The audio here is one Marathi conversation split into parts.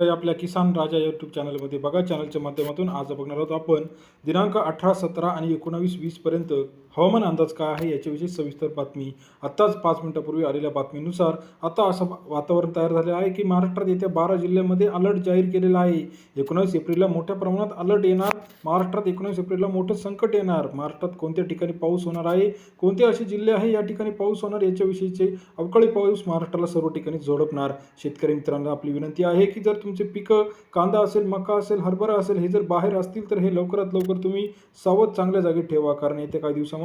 आपल्या किसान राजा यूट्यूब चॅनलमध्ये बघा. चॅनलच्या माध्यमातून आज बघणार आहोत आपण. दिनांक अठरा सतरा आणि एकोणावीस वीसपर्यंत हवामान अंदाज काय आहे याच्याविषयी सविस्तर बातमी आत्ताच पाच मिनिटापूर्वी आलेल्या बातमीनुसार आता असं वातावरण तयार झाले आहे की महाराष्ट्रात येत्या बारा जिल्ह्यामध्ये अलर्ट जाहीर केलेला आहे. एकोणावीस एप्रिलला मोठ्या प्रमाणात अलर्ट येणार. महाराष्ट्रात एकोणावीस एप्रिलला मोठं संकट येणार. महाराष्ट्रात कोणत्या ठिकाणी पाऊस होणार आहे? कोणते असे जिल्हे आहे या ठिकाणी पाऊस होणार? याच्याविषयीचे अवकाळी पाऊस महाराष्ट्राला सर्व ठिकाणी झोडपणार शेतकरी मित्रांना आपली विनंती आहे की जर तुमचे पिकं कांदा असेल मका असेल हरभरा असेल हे जर बाहेर असतील तर हे लवकरात लवकर तुम्ही सावध चांगल्या जागी ठेवा. कारण येत्या काही दिवसामध्ये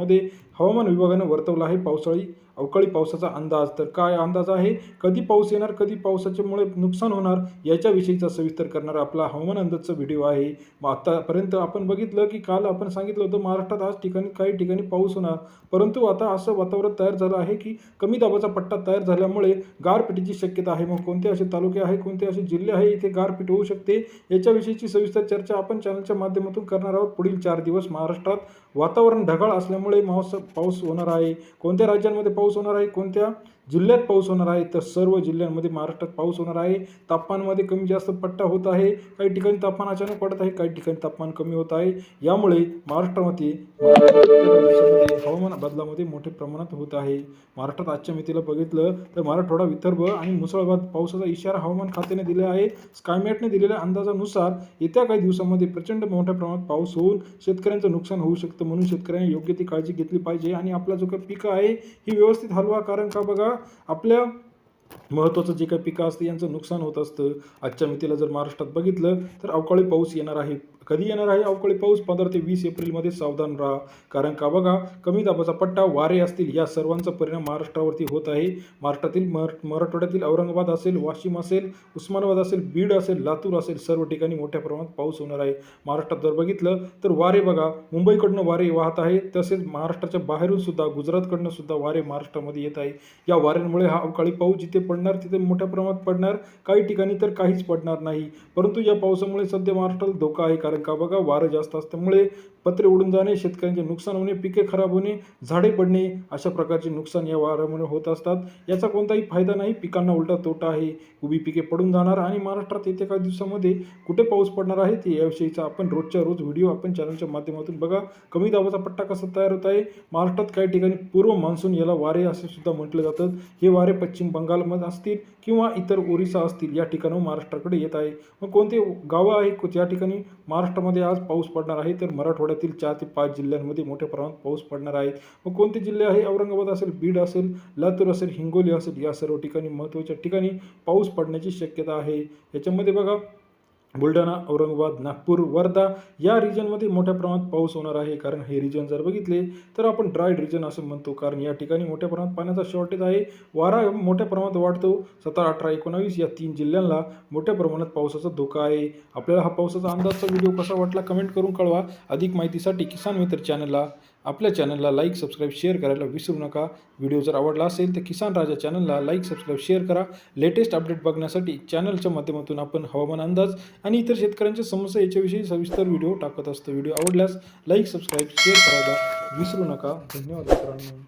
हवामान विभागानं वर्तवलं आहे पावसाळी अवकाळी पावसाचा अंदाज. तर काय अंदाज आहे? कधी पाऊस येणार कधी पावसाच्यामुळे नुकसान होणार याच्याविषयीचा सविस्तर करणारा आपला हवामान अंदाजचा व्हिडिओ आहे. मग आतापर्यंत आपण बघितलं की काल आपण सांगितलं होतं महाराष्ट्रात आज ठिकाणी काही ठिकाणी पाऊस होणार. परंतु आता असं वातावरण तयार झालं आहे की कमी दाबाचा पट्टा तयार झाल्यामुळे गारपिटीची शक्यता आहे. मग कोणते असे तालुके आहे कोणते असे जिल्हे आहे इथे गारपीट होऊ शकते? याच्याविषयीची सविस्तर चर्चा आपण चॅनलच्या माध्यमातून करणार आहोत. पुढील चार दिवस महाराष्ट्रात वातावरण ढगाळ असल्यामुळे महोत्सव पाऊस होणार आहे. कोणत्या राज्यांमध्ये पाऊस होणार आहे कोणत्या जिल्ह्यात पाऊस होणार आहे? तर सर्व जिल्ह्यांमध्ये महाराष्ट्रात पाऊस होणार आहे. तापमानमध्ये कमी जास्त पट्टा होत आहे. काही ठिकाणी तापमान अचानक पडत आहे काही ठिकाणी तापमान कमी होत आहे. यामुळे महाराष्ट्रामध्ये हवामान बदलामध्ये मोठ्या प्रमाणात होत आहे. महाराष्ट्रात आजच्या मितीला बघितलं तर मराठवाडा विदर्भ आणि मुसळभात पावसाचा इशारा हवामान खात्याने दिला आहे. स्कायमॅटने दिलेल्या अंदाजानुसार येत्या काही दिवसांमध्ये प्रचंड मोठ्या प्रमाणात पाऊस होऊन शेतकऱ्यांचं नुकसान होऊ शकतं म्हणून शेतकऱ्यांनी योग्य ती काळजी घेतली पाहिजे. आणि आपला जो काही पिकं आहे ही व्यवस्थित व्यवस्थित हलवा कारण का बघा आपल्या महत्त्वाचं जे काही पिकं असतं यांचं नुकसान होत असतं. आजच्या मितीला जर महाराष्ट्रात बघितलं तर अवकाळी पाऊस येणार आहे. कधी येणार आहे अवकाळी पाऊस? पंधरा ते वीस एप्रिलमध्ये सावधान राहा. कारण का बघा कमी दाबाचा पट्टा वारे असतील या सर्वांचा परिणाम महाराष्ट्रावरती होत आहे. महाराष्ट्रातील मराठवाड्यातील औरंगाबाद असेल वाशिम असेल उस्मानाबाद असेल बीड असेल लातूर असेल सर्व ठिकाणी मोठ्या प्रमाणात पाऊस होणार आहे. महाराष्ट्रात जर बघितलं तर वारे बघा मुंबईकडनं वारे वाहत आहे. तसेच महाराष्ट्राच्या बाहेरून सुद्धा गुजरातकडनं सुद्धा वारे महाराष्ट्रामध्ये येत आहे. या वाऱ्यांमुळे हा अवकाळी पाऊस जिथे पडणार तिथे मोठ्या प्रमाणात पडणार. काही ठिकाणी तर काहीच पडणार नाही. परंतु या पावसामुळे सध्या महाराष्ट्राला धोका आहे. कारण का बघा वारं जास्त असल्यामुळे पत्रे उडून जाणे शेतकऱ्यांचे नुकसान होणे पिके खराब होणे झाडे पडणे अशा प्रकारचे नुकसान या वाऱ्यामुळे होत असतात. याचा कोणताही फायदा नाही पिकांना उलटा तोटा आहे. उभी पिके पडून जाणार आणि महाराष्ट्रात येत्या काही दिवसामध्ये कुठे पाऊस पडणार आहे ते याविषयीचा आपण रोजच्या रोज व्हिडिओ आपण चॅनलच्या माध्यमातून बघा. कमी दाबाचा पट्टा कसा तयार होत आहे? महाराष्ट्रात काही ठिकाणी पूर्व मान्सून याला वारे असे सुद्धा म्हटलं जातात. हे वारे पश्चिम बंगालमध्ये असतील किंवा इतर ओरिसा असतील या ठिकाणाहून महाराष्ट्राकडे येत आहे. मग कोणते गावं आहे ज्या ठिकाणी महाराष्ट्रामध्ये आज पाऊस पडणार आहे तर मराठवाड्यातील चार ते पाच जिल्ह्यांमध्ये मोठ्या प्रमाणात पाऊस पडणार आहे. मग कोणते जिल्हे आहे? औरंगाबाद असेल बीड असेल लातूर असेल हिंगोली असेल या सर्व ठिकाणी महत्त्वाच्या ठिकाणी पाऊस पडण्याची शक्यता आहे. याच्यामध्ये बघा बुलढाणा औरंगाबाद नागपूर वर्धा या रिजनमध्ये मोठ्या प्रमाणात पाऊस होणार आहे. कारण हे रिजन जर बघितले तर आपण ड्राय रिजन असं म्हणतो. कारण या ठिकाणी मोठ्या प्रमाणात पाण्याचा शॉर्टेज आहे. वारा मोठ्या प्रमाणात वाढतो. सतरा अठरा एकोणावीस या तीन जिल्ह्यांना मोठ्या प्रमाणात पावसाचा धोका आहे. आपल्याला हा पावसाचा अंदाजचा व्हिडिओ कसा वाटला कमेंट करून कळवा. अधिक माहितीसाठी किसान मित्र चॅनलला आपल्या चॅनलला लाईक सबस्क्राईब शेअर करायला विसरू नका. व्हिडिओ जर आवडला असेल तर किसान राजा चॅनलला लाईक सबस्क्राईब शेअर करा. लेटेस्ट अपडेट बघण्यासाठी चॅनलच्या माध्यमातून आपण हवामान अंदाज आणि इतर शेतकऱ्यांच्या समस्या याच्याविषयी सविस्तर व्हिडिओ टाकत असतो. व्हिडिओ आवडल्यास लाईक सबस्क्राईब शेअर करायला विसरू नका. धन्यवाद मित्रांनो.